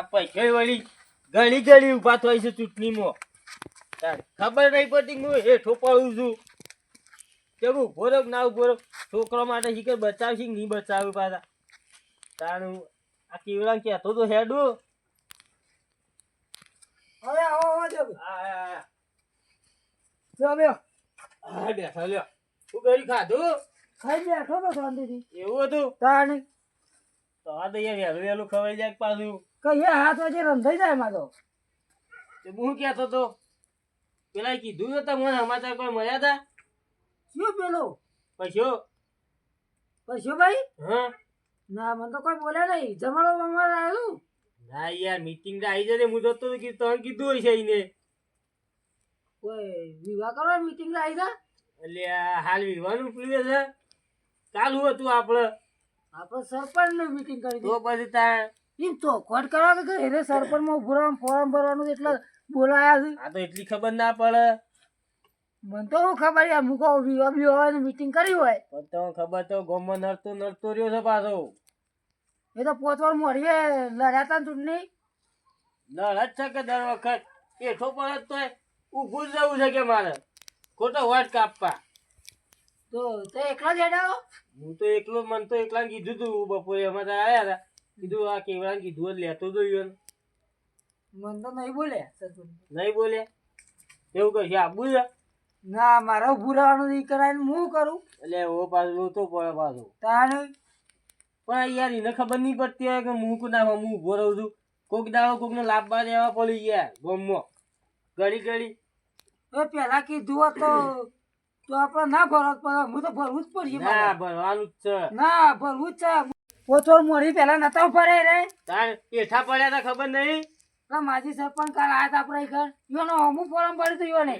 આ પૈસા વળી? ગળી ઘણી ઊભા થાય છે ચૂંટણીમાં. ખબર નહીં પડતી હું હેઠો પડું છું. કેવું? ઊભો રહ્યો ના ઊભો છોકરા છોકરો માટે શીખર બચાવશે કે નહીં બચાવ્યું પાછા? તારું આ કેવડા કહેતો તો હેડું. હવે આવો આવો જો બેહો. હા બેઠો લ્યો. તું કર્યું ખાધું? ખાઈ બેઠો તો શાંતિથી. એવું હતું? તાણી. તો આ યાર વહેલું વહેલું ખવાઈ જાય પાછું? કહીએ હાથ વચ્ચે રંધાઈ જાય એમાં તો હું કહેતો તો? પેલા કીધું તો તમને સમાચાર કોઈ મળ્યા હતા શું પેલું? પૈસો પૈસો ભાઈ? હા. ના મને તો કોઈ બોલે નહીં. જમાડો બમાડો આવ્યું ના યાર મીટિંગ આવી જશે. હું જતો તો કીધું તમે કીધું હશે એને. કોઈ વિવાહ કરો મીટિંગ આવી જા એટલે હાલ વિવાહનું પીવે છે ચાલુ હતું આપણે આપણે સરપંચની મીટિંગ કરી તો પછી તાર એમ તો ખોટ કરવા કે? એને સરપંચમાં ઉભું રહેવાનું ફોર્મ ભરવાનું એટલે બોલાયા છે. આ તો એટલી ખબર ના પડે. મને તો હું ખબર યાર મૂકો વિવાહ વિવાહ મીટિંગ કરી હોય. પણ તો ખબર તો ગોમમાં નડતો નડતો રહ્યો છે પાછો. એ તો પોતવાર મોડીએ લડ્યા તા ચૂંટણી. નડ છે કે દર વખત? એઠો પડે તો ઊભું જ રહેવું છે કે મારે? ખોટો વાટ કાપવા. તો તો એકલા જ હેડાવો હું? તો એકલો મન તો એકલા કીધું તું બપોરે. અમે તો આવ્યા હતા. કીધું આ કેવડા કીધું જ લેતો તો ઈવન મને તો નહીં બોલે સરપંચ નહીં બોલે? એવું કહીએ આબુ છે? ના મારો ઉભું રહેવાનું કરાય હું કરું? એટલે ઓ પાછું રોતો પડે પાછો. તાણે? પણ યાર એને ખબર નહીં પડતી હોય કે હું કોના હું ઊભો રહું છું. કોક દાડો કોકને લાભવા દેવા પડી ગયા ગમમાં. ઘડી ઘડી એ પેલા કીધું તો તો આપણે ના ભરત પડે હું તો ભરવું જ પડશે ના ભરવાનું જ છે. ના ભરવું જ છે. પોચોર મોડી પેલા નતા ભરે રે? તાર એઠા પડ્યા તા ખબર નહીં પેલા માજી સરપંચ કાલ આયા તા આપણે ઘર. ઈઓનો અમુક ફોરમ પડ્યું યો ને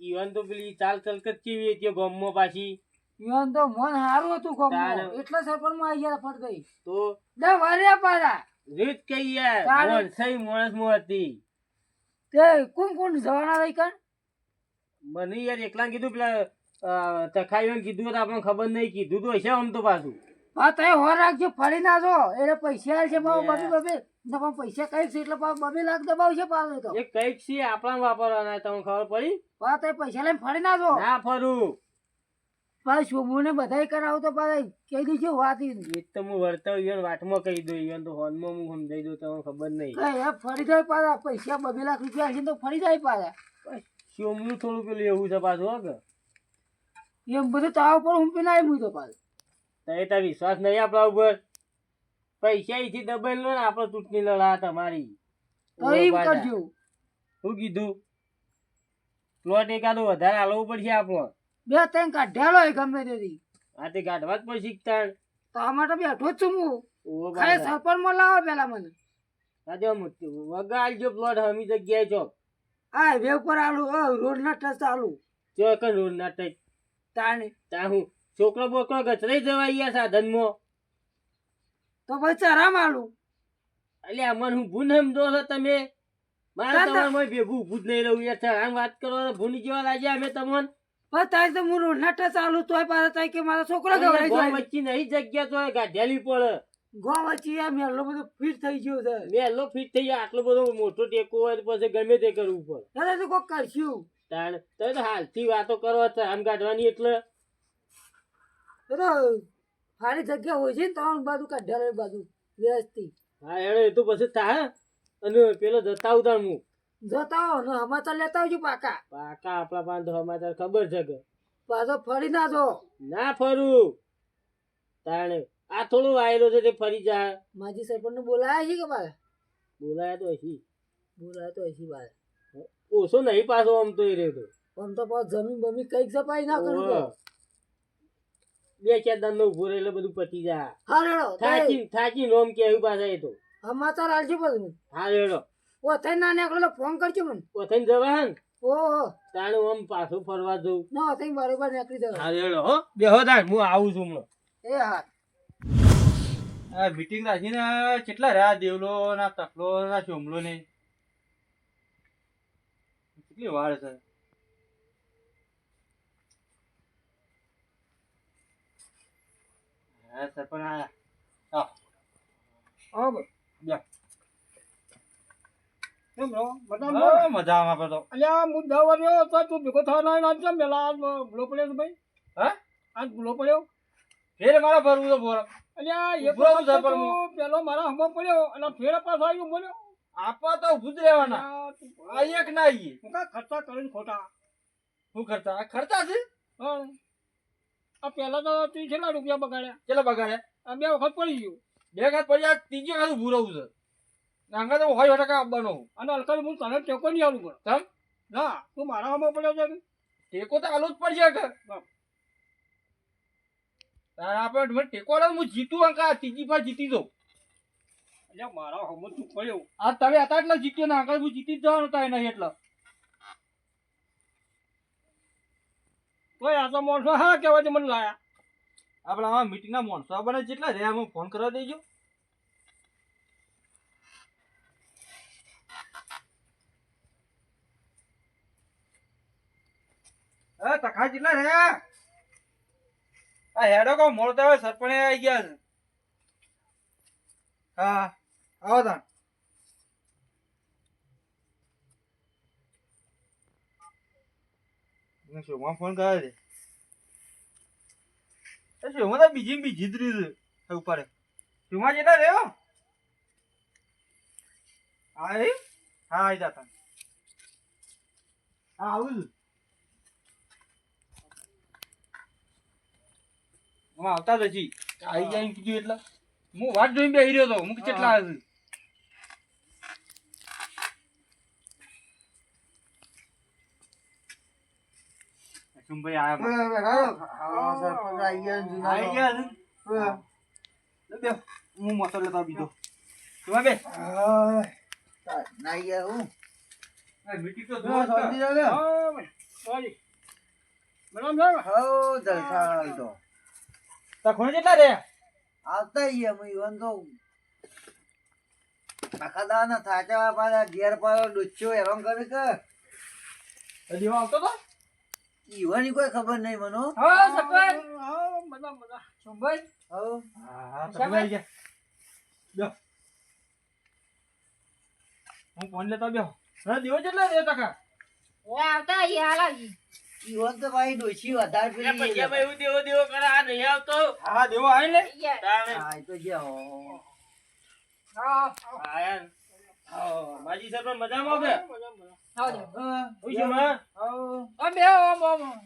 ઈવન તો પેલી ચાલ કલકત કેવી હતી ગમમાં પાછી? ઈવન તો મન સારું હતું. ગમમાં. એટલે સરપંચમાં આવી ગયા ફટ ગઈ. તો? દે વરે પાડા રીત કઈ યાર? મોન સહી માણસ મો હતી. તે કોણ કોણ જવાના રહી કર મને યાર એકલા કીધું પેલા તખાઈ કીધું તો આપણને ખબર નહીં કીધું તો હશે આમ તો પાછું. હા તો હો રાખજો ફરી ના જો. એટલે પૈસા છે Yeah. બબે બબે ને પણ પૈસા કંઈક છે એટલે બબી લાખ દબાવશે પાછું તો. એ કંઈક છે આપણા વાપરવાના તમને ખબર પડી? હા તો પૈસા લઈને ફરી ના જો. ના ફરું. પાછું શોભુને બધાય કરાવું તો પાછા કહી દીધું વાત. એ તો હું વર્તવ ઈવન વાટમાં કહી દઉં ઈવન તો હોલમાં હું સમજાઈ દઉં તમને ખબર નહીં. ફરી જાય પાછા. પૈસા બબી લાખ રૂપિયા છે તો ફરી જાય પાછા. શોમનું થોડું પેલું એવું છે પાછું હો કે? એમ બધું તાવ પર હું પીનાય તો પાછું. તો એ તાર વિશ્વાસ નહીં આપણા ઉપર. પૈસા એથી દબાઈ લો ને આપણે ચૂંટણી લડા તમારી તો કરજો. શું કીધું? પ્લોટ એકાદો વધારે હાલવું પડશે આપણો. બે ત્રણ કાઢ્યાલો હોય ગમે તેથી. આ તે કાઢવા જ પણ શીખતા તો આ માટે બેઠો જ છું હું. ખાલી પાછા. સરપંચમાં લાવો પેલા મને. આજે આમ વગાડજો પ્લોટ હમી જગ્યાએ છો આ હાઈવે ઉપર આલુ રોડ ના ટચ આલું. ચો કઈ રોડ ના ટચ. તાણે. ત્યાં હું. છોકરો બોકરો ગચરાઈ જવાય યાર સાધનમાં? તો પછી ચરા આલુ એટલે અમને હું ભૂન સમજો છો તમે. મારા તમારે ભેગું ઊભું નહીં રહું યાર આમ વાત કરો ભૂની જેવા લાગ્યા અમે તમને. તારે તો હું રોડ ચાલુ તોય પાછા તારે કે મારા છોકરો ગવડાઈ જાય. વચ્ચે નહીં જગ્યા તો ગાઢેલી પડે. ગો વચ્ચે આ મેલો બધો ફીટ થઈ ગયો છે. મેલો ફિટ થઈ ગયો આટલો બધો મોટો ટેકો હોય તો પછી ગમે તે કરવું પડે. દાદા તો કોક કરશું. તાણ તો હાલથી વાતો કરો આમ કાઢવાની એટલે. એ તો સારી જગ્યા હોય છે ને ત્રણ બાજુ કાઢ્યા બાજુ વ્યવસ્થિત. હા એડો એ તો પછી થાય અને પેલો જતા ઉતાર હું જતા હો ને સમાચાર લેતા આવજો પાકા. પાકા આપણા પાસે તો સમાચાર ખબર છે કે. પાછો ફરી ના જો. ના ફરું. તાણે આ થોડું વાયરો છે તે ફરી જાય માજી સરપંચ ને બોલાયા છે કે બારે? બોલાયા તો હશી. બોલાયા તો હશી બારે. ઓછો નહીં પાછો આમ તો એ રહ્યો આમ તો પાછો જમીન બમીન કંઈક સફાઈ ના કરું તો. બે ચાર દાન નો ઊભો એટલે બધું પતી જાય. હા રેડો થાકી થાકી નોમ કે આવ્યું પાછા એ તો. સમાચાર આલજો બધું હા રેડો. ઓ થઈ ના નીકળો તો ફોન કરજો મને. ઓથઈને જવા હે ને? ઓહો તાણે આમ પાછું ફરવા જવું. ના થઈ બરોબર નીકળી જવા. હા રેડો હો. બેહો તાણ હું આવું છું હમણાં. એ હા. આ મીટિંગ રાખીને કેટલા રહ્યા દેવલો ના તકલો ના ચોમલો ને કેટલી વાર છે? હા સરપંચ આયા આવો. હા બોલ. બ્યા. કેમ છો? બધા હા, મજામાં આપણે તો. અલ્યા હું તો તું ભેગો થવાનો ના કેમ પેલા ભૂલો પડ્યો ભાઈ. હા? આજ ભૂલો પડ્યો? ફેર મારા ભરવું તો અલ્યા એક પેલો મારા હમો પડ્યો અને ફેર પાછો આવ્યો બોલ્યો આપવા તો જ રહેવાના. આ એક ના આવીએ હું કાંઈ ખર્ચા કરીને ખોટા? શું ખર્ચા? આ ખર્ચા છે? હા. આ પહેલા તો તું છેલ્લા રૂપિયા બગાડ્યા? કેટલા બગાડ્યા? બે વખત પડી ગયું. બે વખત પડી ત્રીજી વખત ઉભું રહું છે. નાંગા તો હોય ટકા આપવાનો અને અલકલ હું તને ટેકો નહીં આલું પણ. તમ? ના તું મારા હમો પડ્યો છે? ટેકો તો આલો જ પડશે કે તારા આપણે મને ટેકો આલો હું જીતું અંકા ત્રીજી ફાર જીતી દઉં અલ્યા મારા હમો તું પડ્યો. આ તમે હતા એટલે જીત્યો ને આગળ હું જીતી જ જવાનું થાય નહીં એટલે. તોય આ તો માણસો હા કહેવાય છે મને લાયા. આપણે આમાં મીટિંગના માણસો બને જેટલા રહ્યા, હું ફોન કરવા દેજો એ તખા જેટલા રે આ હેડો કો મોડતા સરપંચ આવી ગયા છે. હા, આવો શોમાં ફોન કરે છે એ શોમાં તો બીજી ને બીજી જ રીત છે ઉપર શોમાં જેટલા રહ્યો હા એ હા આવી જતા હા આવું છું હમણાં આવતા જ હજી આવી જાય કીધું એટલે હું વાટ જોઈને બેસી રહ્યો હતો હું કેટલા આવે છે કુસુમભાઈ આયા આવી ગયા છે લે બે હું મસાલો લેતા બીજો. તું બે? મીટિંગ તો જોવા જ કર. હા સોરી. બરાબર છે તાર ખૂણે કેટલા રે આવતા ઈ અમે ઈવન તો દાવાના થાચા પાછા ઘેર પાડો ડોચ્યો હેરાન કરે કે. હજી આવતો તો? ઈવાની કોઈ ખબર નહીં મનો. હા સપન હા બધા બધા સંભાઈ હવ. હા તમે આવી ગયા હું ફોન લેતા બેહો. હા દિવસ કેટલા દે તકા ઓ આવતા ઈ હાલા આવી ઈવન તો ભાઈ ડોશી વધારે પેલી પૈસા ભાઈ હું દેવો દેવો કરે આ નહીં આવતો. હા દેવો આવે લે તાણે. હા તો જાઓ હા. આયા ને. સર પણ મજામાં કે આવો હું છું માં? બે ઓમ ઓમ ઓમ.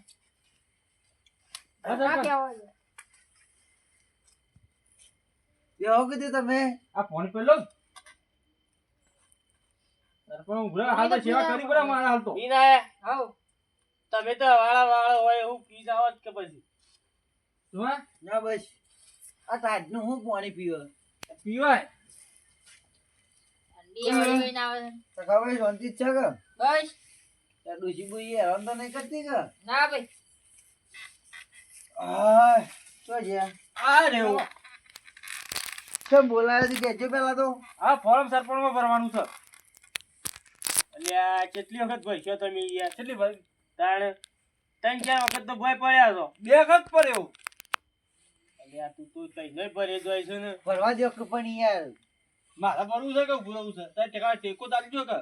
બેહો કીધું તમે? આ ફોન પેલો સરપંચ ઉભરા હાલ તો સેવા કરી પડે મારા હાલ તો. ઈ ના તમે તો વાળા વાળા હોય હું પી જાવ જ કે પછી? ના બસ. આ તાજનું હું પાણી પીવા? પીવાય? શાંતિ જ છે કે? બસ. ત્યાં ડોચી હેરાન તો નહીં કરતી કે? ના ભાઈ. હા તો જ્યાં આ રેવું કેમ બોલાયો છે? કહેજો પેલા તો. આ ફોર્મ સરપંચમાં ભરવાનું છે. એટલે આ કેટલી વખત ભરશો તમે યાર કેટલી ભાઈ તાણે ત્રણ ચાર વખત તો ભય પડ્યા છો. બે વખત પડ્યો એવું તું તો કઈ નહીં ભરે જોઈ છે ને. ભરવા દો કે પણ યાર મારા ભરવું છે કે ભૂરવું છે? તારે ટેકા ટેકો તારી જો કે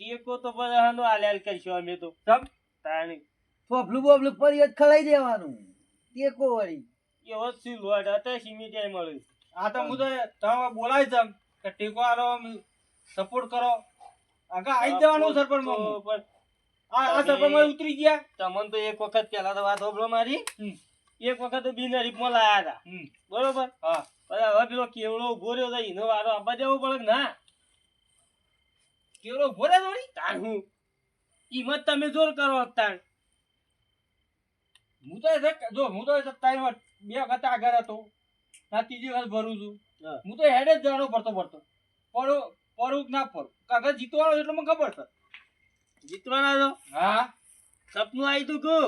ટેકો તો બધા હાલો હાલ કરશો અમે તો. સમ તાણે ફોફલું બોફલું પર જ ખલાઈ દેવાનું. ટેકો વળી. એવો લોટ હતા સિમેન્ટ મળે આ તો હું તો તમે બોલાય છે કે ટેકો આલો સપોર્ટ કરો. આગા આવી જવાનું સરપંચ પણ આ આ સરપંચમાં ઉતરી ગયા. તમને તો એક વખત પેલા તો વાત હોભળો મારી. એક વખત તો બિનહરીફમાં લાયા હતા. હમ. બરોબર? હા. હવે પેલો કેવડો ઊભો રહ્યો તો એનો વારો આબા જવો પડે ના? કેવડો ભોરે દોડી તાર હું. ઈમત તમે જોર કરો તાણ. હું તો જો હું તો ત્રણ બે વખત આગળ હતો. ના ત્રીજી વખત ભરું છું. હું. તો હેડે જ જવાનો પડતો પડતો. પડું પડું કે ના પડું? કાગળ જીતવાનો એટલે મને ખબર છે. જીતવાના છો? હા. સપનું આવી તું કહું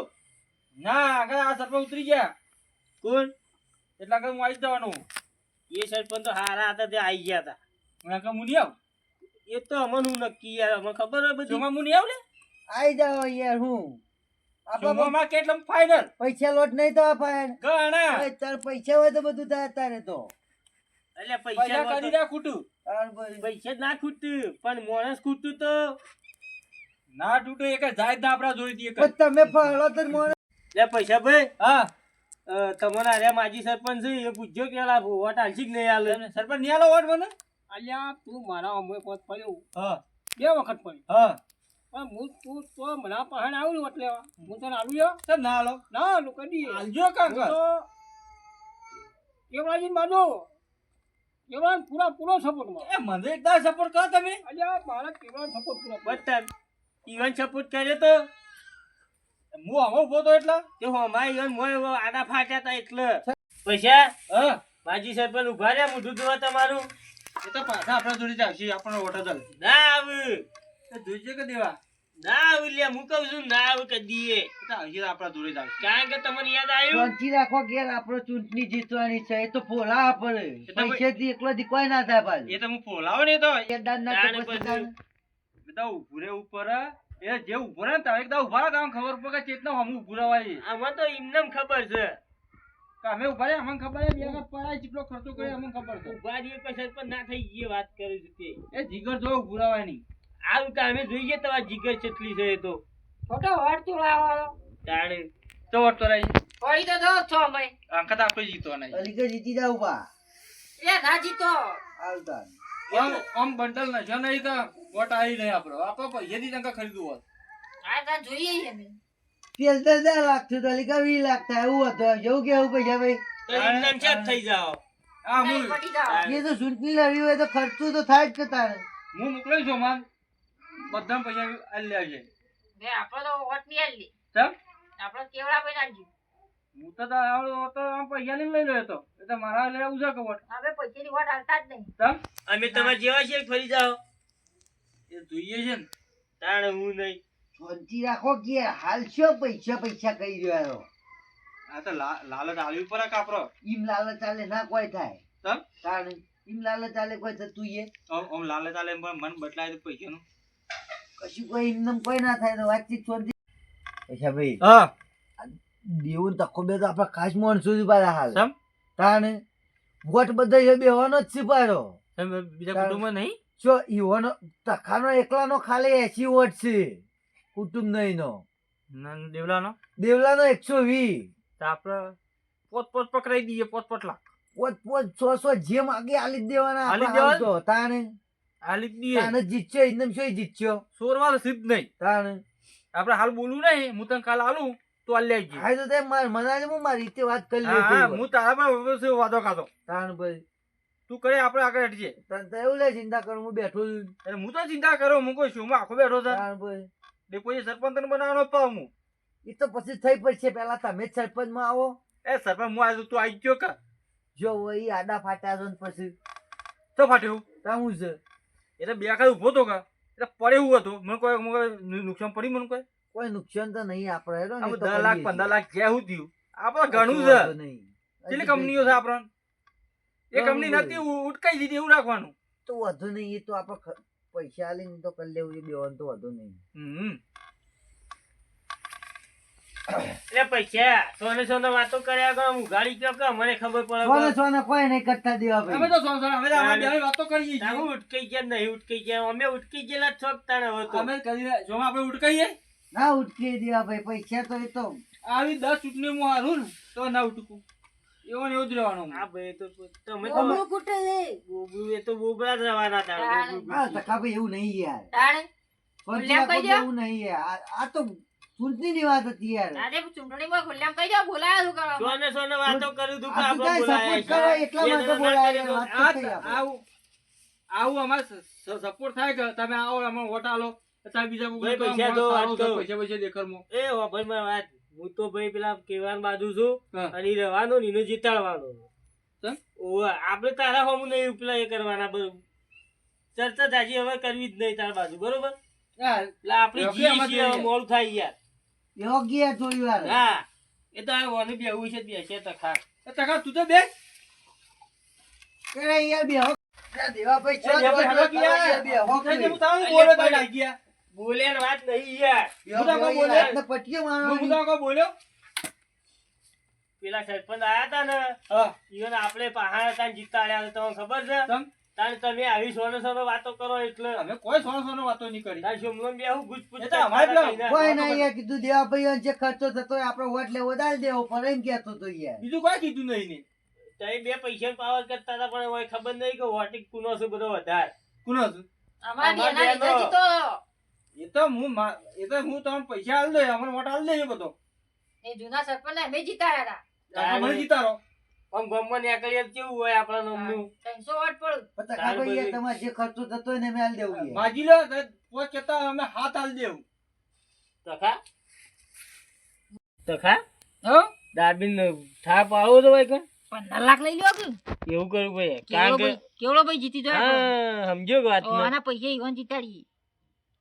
ના આગળ આ સરપંચ ઉતરી ગયા. કોણ? એટલે આગળ હું આવી જવાનું એ સરપંચ તો હારા હતા તે આવી ગયા હતા. હું આગળ હું નહીં એ તો અમને હું નક્કી યાર અમને ખબર હોય બધી? જોમાં મુની આવ આવું ને આઈ જાવ યાર હું. આપણા જોવામાં કેટલમ ફાઇનલ પૈસા લોટ નહીં તો ફાઈન ઘણા. તાર પૈસા હોય તો બધું થાય તારે તો. એટલે પૈસા પૈસા કરી દે ખૂટું. પૈસા ના ખૂટતું પણ માણસ ખૂટતું તો ના તૂટે એક જાય આપડા જોઈ એક પણ તમે ફાળો તો મોણ લે પૈસા ભાઈ. હા. તમારા અરે માજી સરપંચ છે એ પૂછ્યો કે આલા વોટ આલશી કે નહીં આલે. સરપંચ નહીં આલો વોટ મને? અલ્યા તું મારા અમુક પોત પડ્યો. હા. બે વખત પડ્યો. હા. પણ હું તું તો મારા પહાણ આવું વોટ લેવા હું તને આલું યો તો ના આલો? ના આલું કદી. આલજો કાંક તો કેવડાજી બાજુ કેવડા પૂરા પૂરો સપોર્ટમાં. એ મને એકદમ સપોર્ટ કરો તમે. અલ્યા મારા કેવડા સપોર્ટ પૂરો બતા ઈવન સપોર્ટ કર્યો તો હું આમાં ઊભો તો એટલા? તે હોમાં ઈવન મોય આડા ફાટ્યા તા એટલે. પૈસા? હા. માજી સરપંચ ઊભા રહ્યા મોઢું જોવા તમારું? એ તો પાછા આપણા જોડી ના એ કે દેવા? ના લે હું કહું છું ના આવે કદીએ એ તો આવશે આપણા જોડે જ કારણ કે તમને યાદ આવ્યું? રાખો ઘેર આપણો ચૂંટણી જીતવાની છે એ તો ફોલા પડે. એ તો એકલો દીકવાય ના થાય પાછું. એ તો હું ફોલાવો ને તો. કેદાર ના તો. બધા ઉભું ઉપર. એ જે ઊભો રહે ને તારે એકદમ ઊભા રહે ખબર પડે કે ચેતના હમ ઉભું રહેવાય આમાં તો એમને ખબર છે. અમે ઊભા રહે અમને ખબર છે બે વખત પડાય જેટલો ખર્ચો કર્યો અમને ખબર છે. ઊભા રહીએ પૈસા પણ ના થઈ ગઈ વાત કરું છું તે. એ જીગર જો ઉભું રહેવાય નહીં. તો અમે જોઈએ તમારી જીગર ચેટલી છે એ તો. ફોટો વોટ તો લાવવાનો તાણે. તો વોટ તો રહી. પડી તો દો છો અમે. આખા તો આપણે નહીં. છે. અલીગઢ જીતી જાવ ઊભા એ ના જીતો. આવતા આમ બંડલ નશો નહીં તો વોટ આવી નહીં આપણો. આપણે પૈસાથી ટંકા ખરીદવું હોત આ તા જોઈએ અમે તેલ તો દસ લાખ થયું તો અલીગઢ વીસ લાખ થાય એવું હતું. જેવું કેવું પૈસા ભાઈ? તો છે થઈ જાઓ. આ હું એ તો ચૂંટણી લડવી હોય તો ખર્ચું તો થાય જ કે તારે. હું મોકલાવી છું માન બધા પૈસા આલી છે. બે આપણો તો વોટ નહીં આલી ચમ? આપણો કેવડા પૈસા નાખજો હું તો પૈસા લઈને લઈ લો તો એ તો મારા લેવું છે કે વોટ હવે પૈસાની વોટ હાલતા જ નહીં. ચમ અમે તમારા જેવા છીએ ફરી જાઓ? એ જોઈએ છે ને. તાણે હું નહીં. શાંતિ રાખો કે હાલ શું પૈસા પૈસા કહી રહ્યો. આ તો લાલચ આવી પર કાપરો ઈમ લાલચ ચાલે ના કોઈ થાય. તમ? તાણે ઈમ લાલચ ચાલે કોઈ થતું એ? આમ આમ લાલચ આલે એમ મન બદલાય તો પૈસાનું. કશું કોઈ એમને કોઈ ના થાય તો વાતચીત છોડી પૈસા ભાઈ. હા. દેવું તખો બે તો આપણે ખાસ મોન સુધી પાડ્યા હાલ તાણે વોટ બધા એ બેવાનો જ છે બીજા કુટુંબમાં નહીં? જો ઈવાનો તખાનો એકલાનો ખાલી એસી વોટ છે કુટુંબ નહીં નો દેવલાનો? દેવલાનો એકસો વીસ. તો આપણે પોત પોત પકડાઈ દઈએ પોત પોત લાખ. પોત પોત સો સો જેમ આગે આલી જ દેવાના આલી દેવાનો દેવાના? હાલ તો. તાણે આલી જ દઈએ. તાને જીતશે એકદમ શું જીતશો સોરવા સિદ્ધ નહીં. તાને આપણે હાલ બોલું નહીં હું તને કાલ આલું. તો આવી હા તો તે માર મનાજે હું મારી રીતે વાત કરી હા હા, હું તારા પર શું વાદો ખાતો તાણ ભાઈ. તું કરે આપણે આગળ હટજે. તને તો એવું લે ચિંતા કરું હું બેઠો છું. હું તો ચિંતા કરો હું કોઈ શું આખો બેઠો છું. તાણ ભાઈ. ડેપોએ સરપંચ તને બનાવવાનો પાવ હું. એ તો પછી થઈ પડશે પેલા તમે જ સરપંચમાં આવો. એ સરપંચ હું આજે તું આવી ગયો કા? જો એ આડા ફાટ્યા છો ને પછી. તો ફાટ્યું તા હું છે? એટલે બે આખા ઊભો તો કા? એટલે પડે એવું હતું. મને કોઈ મને કોઈ નુકસાન પડી મને કોઈ? કોઈ નુકસાન તો નહીં આપણે દસ લાખ પંદર લાખ જે હું થયું? આપણે ઘણું છે. કેટલી કંપનીઓ છે આપણને એ કંપની નથી ઉટકાઈ દીધી એવું રાખવાનું. તો વધુ નહીં એ તો આપણે પૈસા લઈને તો કરી લેવું એ બેવાનું તો વધુ નહીં. હમ. એટલે પૈસા સોને સોને વાતો કર્યા કરો હું ગાડી કયો કે મને ખબર પડે સોને સોને કોઈ નહીં કરતા દેવા અમે તો અમે બે વાતો કરીએ છીએ. ઉટકી ગયા નહીં ઉટકી ગયા. અમે ઉટકી ગયેલા જ છો તાણે હવે અમે કરી જો આપણે ઉટકાઈએ? ના ઉટકી દેવા ભાઈ પૈસા તો એ તો. આવી દસ ચૂંટણીમાં હારું ને તો ના ઉટકું. એવો ને એવું જ રહેવાનું હા. ભાઈ તો તમે તો કૂટે એ તો બોબડા જ રહેવાના તાણે. તાણે. હા તકા ભાઈ એવું નહીં યાર. તાણે. એવું નહીં આ- તો ચૂંટણીની વાત હતી યાર. આજે ચૂંટણીમાં ખુલ્લામ કહી દો બોલાયા શું કરવા? સોને સોને વાતો કરું તું કે આપણે બોલાયા એટલા માટે બોલાયા. આવું આવું અમારે સપોર્ટ થાય કે તમે આવો અમે વોટ આલો. તમે બીજા કોઈ ભાઈ, કોઈ પૈસા દો, સારું વાત છે, દો. પૈસા પૈસા દેખાડમાં. એ ભાઈ મારી વાત હું તો ભાઈ પેલા કેવાન બાજુ છું અને રહેવાનો ને જીતાડવાનો. કેમ? આપણે તારા હોમ નહીં પેલા એ કરવાના બરોબર ચર્ચા તાજી હવે કરવી જ નહીં તારા બાજુ બરોબર? આપણે જીએ છીએ, મોડું થાય યાર. યોગ્ય થોડી વાર હા. એ તો આ વાનું બેહવું છે બેસે તો ખા. એ તું તો બે. અરે યાર બેહો. દેવા ભાઈ ચો ચો ગયા. તો. બોલ્યા વાત નહીં યાર. હું તો બેહો, બોલે. યાર, હાથને પટ્ટીઓ હું મારવાની. બધા બોલ્યો. પેલા સરપંચ આયા તા ને હા. આપણે પહાડ હતા જીતાડ્યા હતા તમને ખબર છે? તાણ તમે આવી સોનો સોનો વાતો કરો એટલે. અમે કોઈ સોનો સોનો વાતો નહીં કરી. તાર શોમલો બે હું તો અમારે હતા કોઈ ના યાર કીધું દેવા ભાઈ જે ખર્ચો થતો હોય આપણો વોટ લેવો દાલ દેવો. પણ એમ કેતો તો યાર. બીજું કોઈ કીધું નહીં ને. તમે બે પૈસા પાવર કરતા હતા પણ ખબર નહીં કે વોટિંગ કુનો છે બધો વધારે. કુનો છે? અમારી. જીતો એ તો હું એ તો હું તમને પૈસા આલ દે અમને વોટ આલ દે એ બધો. એ જૂના સરપંચ અમે જીતાડ્યા હતા આપણે મને આમ ગામમાં નીકળીએ તો કેવું હોય આપણા નામનું? ત્રણસો વોટ પડ્યું પણ તકા ભાઈ તમારે જે ખર્ચો થતો હોય ને દેવું માજી લો તો પોચ કેતા અમે હાથ આલ દેવું. તખા? તખા? હો? દાબીન થા પાડવો તો ભાઈ કણ પંદર લાખ લઈ લ્યો કે. એવું કરવું ભાઈ. કેવડો કારણ કે ભાઈ કેવડો ભાઈ જીતી જાય હા સમજો વાત આના પૈસા ઈવન જીતાડીએ.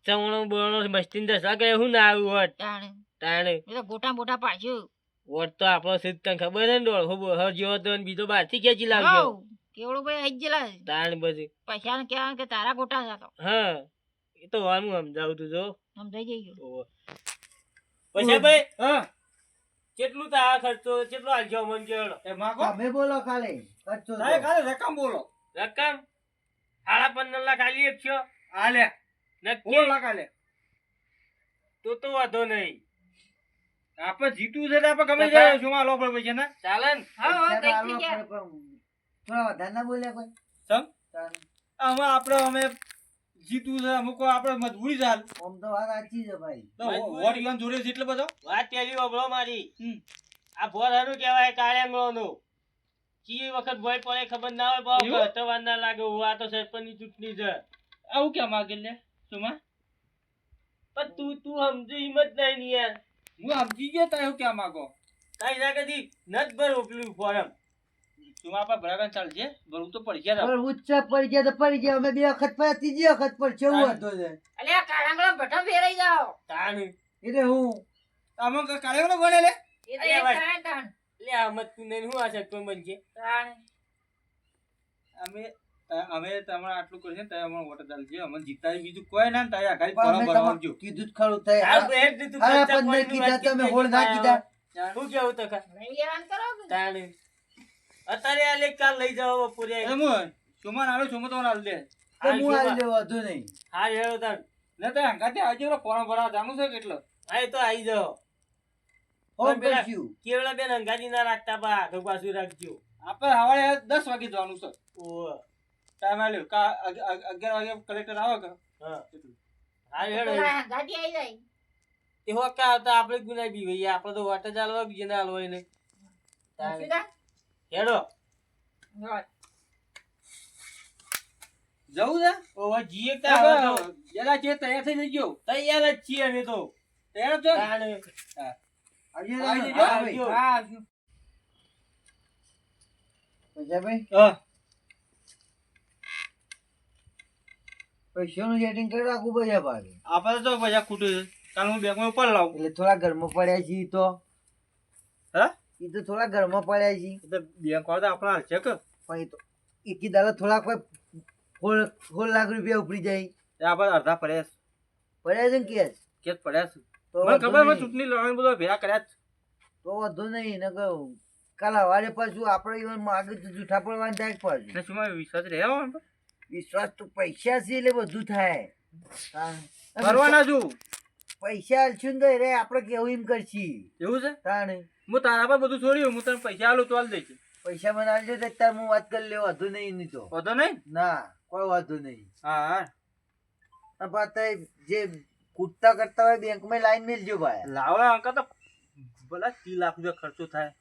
ચવણો બળણો મસ્તી દસા કે હું ના આવ્યું હોત. તાણે. તાણે. એ તો ગોટા મોટા પાછું વોટ તો આપણો સીધ તને ખબર હે ને ડોળ. હો હર જેવો તો ને બીજો બહારથી ખેંચી લાવજો. કેવડો ભાઈ આઈ ગયેલા તાણ પછી. પૈસા ને કહેવાનું કે તારા ગોટા હતા હા એ તો વાનું સમજાવું તું જો. સમજાઈ જઈ પૈસા પછી ભાઈ હા. કેટલું તારા ખર્ચો? કેટલો આલજો મન કેળો? એ માગો. તમે બોલો ખાલી. ખર્ચો ખાલી રકમ બોલો. રકમ? સાડા પંદર લાખ આલી એક છો આલે કોણ લાખ તો તો વાંધો નહીં. આપણે જીતું છે આપણે ગમે શું આલો ના? ચાલે ને? હા થોડા વધારે ના બોલ્યા કોઈ. સમ. આપણે અમે છે અમુક આપણે મજબૂરી ચાલ આમ તો વાત સાચી છે ભાઈ. તો જોડે બધો? વાત ઓબળો મારી. આ ભોર હારું કહેવાયનું ચી વખત ભય પડે ખબર ના હોય? તો વાર ના લાગે હું આ તો સરપંચની ચૂંટણી છે. આવું કેમ માગે લે સુમા? પણ તું તું સમજુ હિંમત નહીં ની યાર. હું સમજી ગયો તો ક્યાં માગો. કઈ ના કદી નત ભર ઉપલું ફોરમ સુમા આપણે ભરાગન ચાલશે ભરવું તો પડી ગયા પણ ઉચ્ચ પડી ગયા તો પડી ગયા. અમે બે વખત પર ત્રીજી વખત પર છે હું હતો છે? અલે આ કાળાંગળા ભઠ્ઠા ફેરાઈ જાવ તાણ એટલે હું? અમે કાળે ગણે લે? એ તો અલે એક ભાઈ. તાણ તાણ. લે આ મત તું નહીં હું આ સરપંચ બનશે તાણ. અમે અમે તમારે આટલું કરશે તારે અમને વોટ ચાલશે અમે જીતાડી બીજું કોઈ ના તારે પણ અમે ફોરમ તમારે કીધું જ ખરું થાય આ પાણીની કીધા તમે હોળ ના કીધા. શું કેવું તો કા નહીં લેવાનું કરો કે અત્યારે આ લેક કાલ લઈ જાવ બપોરે એમ સુમન આલો સુમન તો આલ દે. તો હું આલ દે વધુ નહીં. હા હેડો તાર. ને તો હંગાતે આવજો ફોરમ ભરાવા જાણું છે કેટલો? હા તો આવી જાવ પણ કેવડા બેન અંગાજી ના રાખતા બા આગળ પાછું રાખજો. આપણે સવારે દસ વાગે જવાનું છે. ઓહો. ટાઈમ આલ્યો. કા અગ- અગ- અગિયાર વાગે કલેક્ટર આવે કે? હા. હા હેડો. ગાડી આવી જાય. તે હોકા આવતા? આપણે ગુના બી ભાઈ. આપણે તો વાટે ચાલવા બીજે ના હાલવા એને. હેડો. જવું છે? ઓહો જીએ તો જરા છે તૈયાર થઈ જજો તૈયાર જ છીએ અમે તો. તૈયાર છો? ને. આવી જજો. હા, ભાઈ. હા આવજો. હા. પૈસાનું સેટિંગ કરી રાખવું પૈસા ભાગે આપણે તો પૈસા ખૂટે છે. કાલ હું બેંકમાં ઉપર લાવું. એટલે થોડા ઘરમાં પડ્યા છીએ તો? હા? એ તો થોડા ઘરમાં પડ્યા છીએ. એટલે બેંક વાળા તો આપણા છે કે? પણ એ તો એકી કીધા થોડા કોઈ સોળ લાખ રૂપિયા ઉપડી જાય. એ આપણે અડધા પડ્યા છે. પડ્યા છે ને કેસ કેસ પડ્યા છે. તો મને ખબર મેં ચૂંટણી લડવાનું બધું ભેગા કર્યા જ. છે. તો વધુ નહીં ને કહું કાલ સવારે પાછું આપણે માગે જૂઠા પડવાની થાય પાછું? શું વિશ્વાસ રહ્યા? વિશ્વાસ તો પૈસા છે એટલે બધું થાય. કરવાના છું. પૈસા આલશું ને તો રે આપણે કેવું એમ કરશી? એવું છે? તાણે. હું તારા પર બધું છોડ્યું હું તને પૈસા આલું તો આલ દઈશ. પૈસા મને આલજો તો અત્યારે હું વાત કરી લેવો વાંધો નહીં નહીં તો. વાંધો નહીં? ના કોઈ વાંધો નહીં. હા હા. જે કૂદતા કરતા હોય બેંકમાં લાઈન મેલજો ભાઈ. લાવે અંકા તો ભલા ત્રીસ લાખ રૂપિયા ખર્ચો થાય.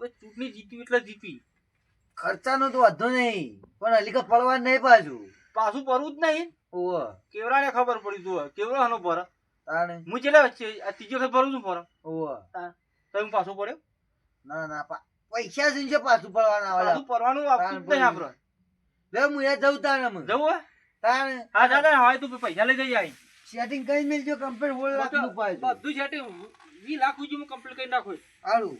ચૂંટણી જીતી એટલે જીતી ખર્ચાનો તો વાંધો નહીં પણ હલીકા પડવા નહીં પાછું. પાછું પડવું જ નહીં. કેવડા ને ખબર પડી તું કેવડો આનો ભર તાણે? હું આ ત્રીજી વખત ભરું છું ફોરમ. ઓવ તો હું પાછું પડ્યો? ના ના પૈસા પૈસા છે પાછું પડવાના પાછું પડવાનું આપતું જ નહીં આપણે લે હું એ જઉં તાણે હું જવું તાણે? હા દાદા હોય તું પૈસા લઈ જઈ આવી સેટિંગ કરી મેલજો કમ્પ્લીટ હોળ લાખનું બધું સેટિંગ વીસ લાખ સુધી હું કમ્પ્લીટ કરી નાખું. સારું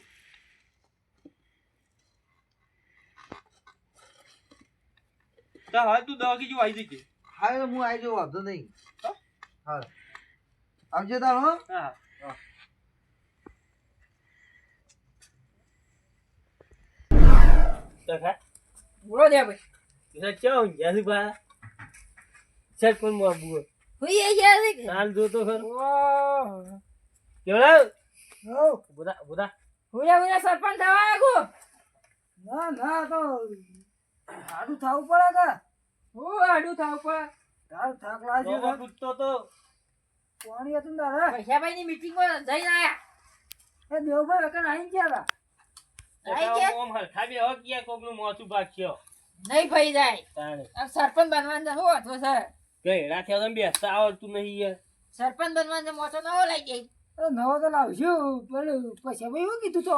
તો હવે તું દવા કીજો આવી જજે. હા હું આવી જાઉં વાંધો નહીં. હા? આવજો તારો હો. હા. ટકા બોલો દે ભાઈ. એટલે ચો છે બા સરપંચમાં બુઓ હુઈ ગયા છે કે? કાલ જોતો ખરો. ઓહ. કેવડા? બુધા હુયા હુયા સરપંચ થવા આગો ના ના તો આડું થાવું પડે કે? હું આડું થાવું પડે. તાર થાક લાગ્યો પૂછતો તો પાણી હતું તારે? પૈસાભાઈ ની મીટિંગમાં જઈને આયા. એ દેવભાઈ વખત આઈ ગયા? હતા નહીં ભાઈ જાય. સરપંચ બનવાનું શું હતું સર. ગયડા થયા તમે બેસતા આવડતું નહીં યાર. સરપંચ બનવાનું મોટો નવો લઈ જાય નવો તો લાવશું પણ પછી ભાઈ એવું કીધું તો?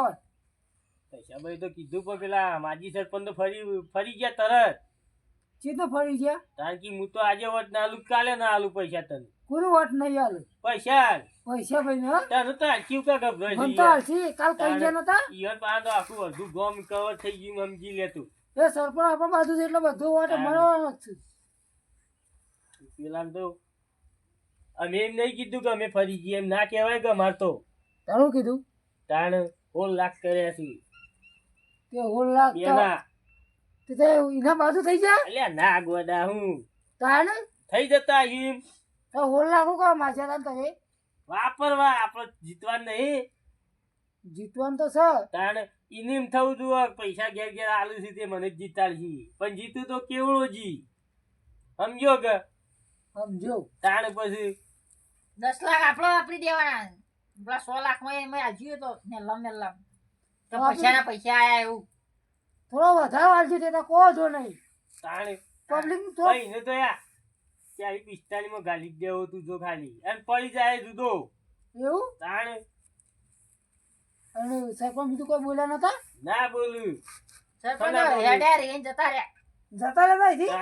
પૈસા ભાઈ તો કીધું પણ પેલા માજી સરપંચ તો ફરી ફરી ગયા તરત. ચીતો ફરી ગયા? કારણ કે હું તો આજે વટ ના આલું કાલે ના આલું પૈસા તને. કોનું વટ નહીં આલે? પૈસા પૈસા ભાઈ ને તને તો આખી કા ગભરાય મને છે તો યાર. કાલ કઈ ગયા નતા? ઈયર પા તો આખું અડધું ગોમ કવર થઈ ગયું સમજી લેતું એ સરપંચ આપણા બાજુ એટલો બધું વાટ. મળવાનો જ પેલા તો અમે એમ નહીં કીધું કે અમે ફરી ગયા એમ ના કહેવાય કે અમાર તો. તારું કીધું? તાણ ઓલ લાખ કર્યા છે. કે લાખ તો તે બાજુ થઈ ગયા અલ્યા ના ગોડા હું. તાને થઈ જતા એમ તો હોલ લાખો કા માછા તમે વાપરવા આપણે જીતવાનું નહીં. જીતવાનું તો છે. તાણ ઇનિમ થવું જોઈએ પૈસા ઘેર ઘેર આલુ છે તે મને જ જીતાડશે. પણ જીતું તો કેવડો જી? સમજો કે? સમજો. તાણ પછી. દસ લાખ આપણો વાપરી દેવાના. પેલા સો લાખમાં એમાં આલ્યું તો ને મેલ્લામ તો પૈસા પૈસા આયા એવું. થોડો વધારે વાલજો તે તો કહો છો નહીં. તાણે પબ્લિક તો એને ને તો યા. ચાલી પિસ્તાલીસમાં ગાલી દેવો તું જો ખાલી. અને પડી જાય જુદો. એવું? તાણે. અને સરપંચ બીજું કોઈ બોલ્યા નતા? ના બોલું. સરપંચ? હેડ્યા રે જતા રહ્યા. જતા રહેતા અહીંથી?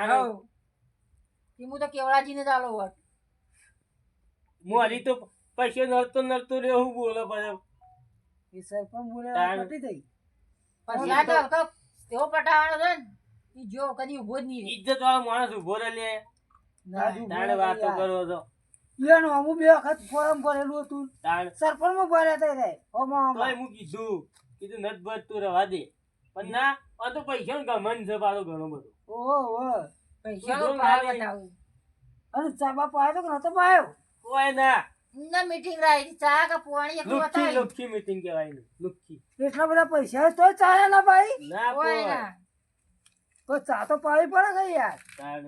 હું તો કેવડાજીને ચાલો હોત. હજી તો પૈસો નડતો નડતો હું બોલો બધો એ સરપંચ તાણ. પતી થઈ. પછી આ તો તો તેવો પટાવાનો છે ને ઈ જો કદી ઊભો જ નહીં ઇજ્જત વાળો માણસ ઊભો રહે લે. નાજુ વાતો કરો તો યાર અમુ બે વખત ફોરમ ભરેલું હતું. સરપંચમાં ભર્યા હતા રે. ઓમાં તોય હું કીધું કીધું નત તું રવા દે. પણ ના આ તો પૈસા નો ગમન છે પાછો ઘણો બધો. ઓહો પાર ના બતાવું. અને ચા બાપા તો કે નતો પાયો? કોઈ ના. ના મીટિંગ રાખી ચા કે પાણી એકલું લુખ્ખી બતાવી લુખ્ખી મીટિંગ કહેવાય એનું. લુખ્ખી એટલા બધા પૈસા તો ચાલે ના ભાઈ. ના ના. તો ચા તો પાવી પડે કે યાર. તાણ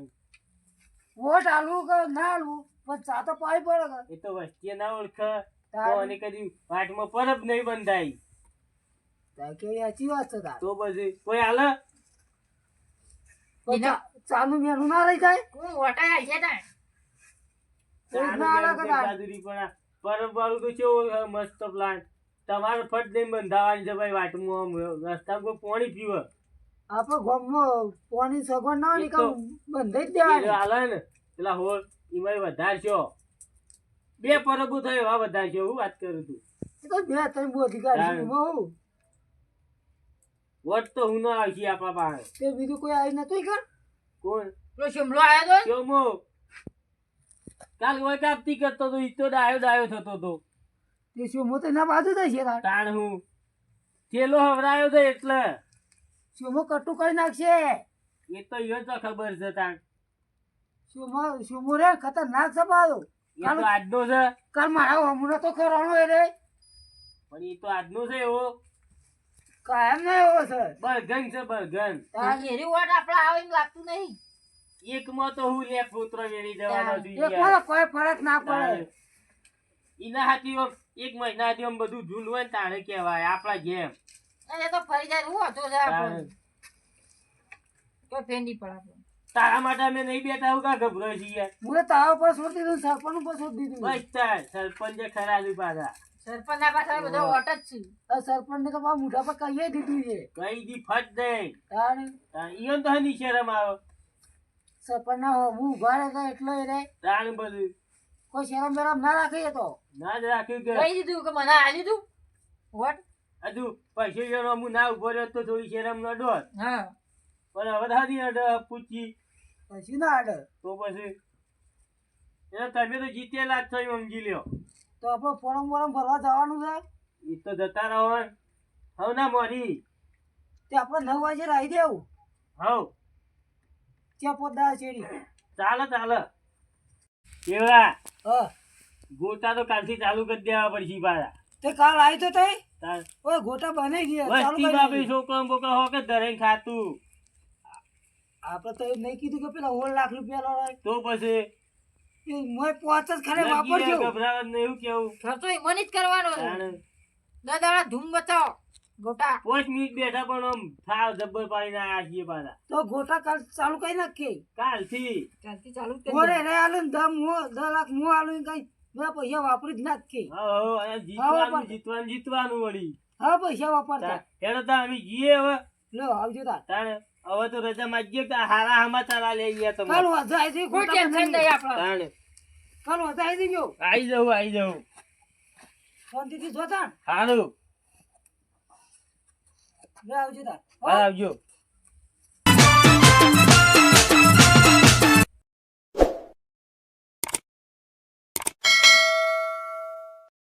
વોટ આલવું કે ના આલવું પણ ચા તો પાવી પડે કે એ તો વસ્તી ના ઓળખ. તો અને કદી વાટમાં પરબ નહીં બંધાઈ તાર કેવી સાચી વાત છે તો પછી કોઈ હાલે તો ચાનું મેનું ના લઈ જાય. કોઈ ઓટા આવી જાય કોઈ ચાનું ના મેળું અલગ છે તાર. બાજુરી પણ આ પરબ તો કેવો છે? મસ્ત પ્લાન તમારે ફટ દઈને બંધાવાની છે ભાઈ વાટમાં રસ્તામાં કોઈ પાણી પીવે? આપણે ગામમાં પાણી સગવડ ના હોય ને એ તો- કાં બંધાઈ જ દેવાની. હાલે ને. પેલા હોલ એમાં વધારશો. બે પરબો થયો એવા વધારશો હું વાત કરું તું એ તો બે ત્રણ બહુ અધિકારી છે. વોટ તો હું ના આવશે આપણા પાસે. તે બીજું કોઈ આવી નતું કર કોણ? પેલો શિમલો આવ્યો તો? ચોમો કાલ કાપતી કરતો તો ઈ તો ડાયો ડાયો થતો તો. તે શું મોતે ના બાજુ થાય છે તાણ હું. ચેલો હવરાયો તો એટલે. શું કટુ કરી નાખશે? એ તો યો તો ખબર છે તાણ. શું શું રે? ખતરનાક છે બાજુ એ તો આજનો છે. કાલ મારા હમણાં તો કરવાનો એ રે પણ એ તો આજનો છે એવો. કાયમ ના એવો છે. બળગન છે બળગન. તાર એરી વોટ આપણે આવે એમ લાગતું નહીં. એકમાં તો હું લે પુત્ર વેરી જવાનો છું એક યાર. કોઈ ફરક ના પડે. ઇના એના એક મહિના થી બધું ઝૂંડ હોય ને તાણે કહેવાય આપણા જેમ. અને તો ફરી જાય હું હતો છે તાણ. કોઈ ફેંડી પડે તારા માટે અમે નહીં બેઠા હું કા ગભરાય છે યાર? હું તારા પર છોડી દીધું સરપંચ ઉપર છોડી દીધું. બસ તાર સરપંચે ખરા લી પાછા. સરપંચના પાછા બધો ઓટ જ છે. આ સરપંચ ને તો મારા મોઢા પર કહીએ દીધું છે. કઈ દી ફટ દે તાણ. ઈયો તો હની શરમ આવે હું ઊભા રહે એટલો એ રે તાણ બધું. કોઈ શરમ બેરમ ના રાખીએ તો. ના જ રાખ્યું કે. કહી દીધું કે મને આ દીધું વોટ? હજુ પૈસો જણો હું ના ઊભો રહ્યો તો થોડી શરમ ન ડોત હા. પણ હવે દાદી અડ પૂછી. પછી ના આડે તો પછી. એટલે તમે તો જીતેલા જ છો એમ સમજી લ્યો. તો આપણે ફોરમ બોરમ ભરવા જવાનું છે? એ તો જતા રહો. હવે. ના મોરી. તે આપણે નવ વાગે રાહી દેવું. હવ. ત્યાં પોતા ચેડી ચાલે ચાલે. કેવા? હ. ગોટા તો કાલથી ચાલુ કરી દેવા પડશે પાછા. તે કાલ આવી તો તઈ? ઓય ગોટા બની ગયા ચાલુ કરી બાપી. છોકરા બોકરા હો કે ધરે ખાતું. આપણે તો એમ નહીં કીધું કે પેલા ઓળ લાખ રૂપિયા લડાય તો પછી? એ મોય પોચ જ ખરે વાપરજો. ગભરાવા નહીં, એવું કેવું. ખર્ચો મને જ કરવાનો દાદા ધૂમ બચાવો ગોટા. પાંચ મિનિટ બેઠા પણ આમ થાવ જબ્બર પાડીને આયા છીએ પાછા. તો ગોટા કાલ ચાલુ કઈ નાખીએ કાલથી? ત્યાંથી ચાલુ કરી દો. રે આલુ ને દમ મો દ લાખ મો આલુ કઈ મેં પૈસા વાપરી જ નાખી હવ હવ જીતવાનું જીતવાનું જીતવાનું વળી. હા પૈસા વાપરતા. હેડો તા અમે જઈએ હવે. લો આવજો તા. તાણે હવે તો રજા માંગીએ કે હારા હામા તારા લઈ ગયા કાલ તમારે વાંધો આવી જઈ કોઈ ટેન્શન નહીં આપણે? તાણે. કાલ વાંધો આવી જજો આવી જવું આઈ જવું શાંતિથી જોતા? હારું. આવજો તાર. આવજો.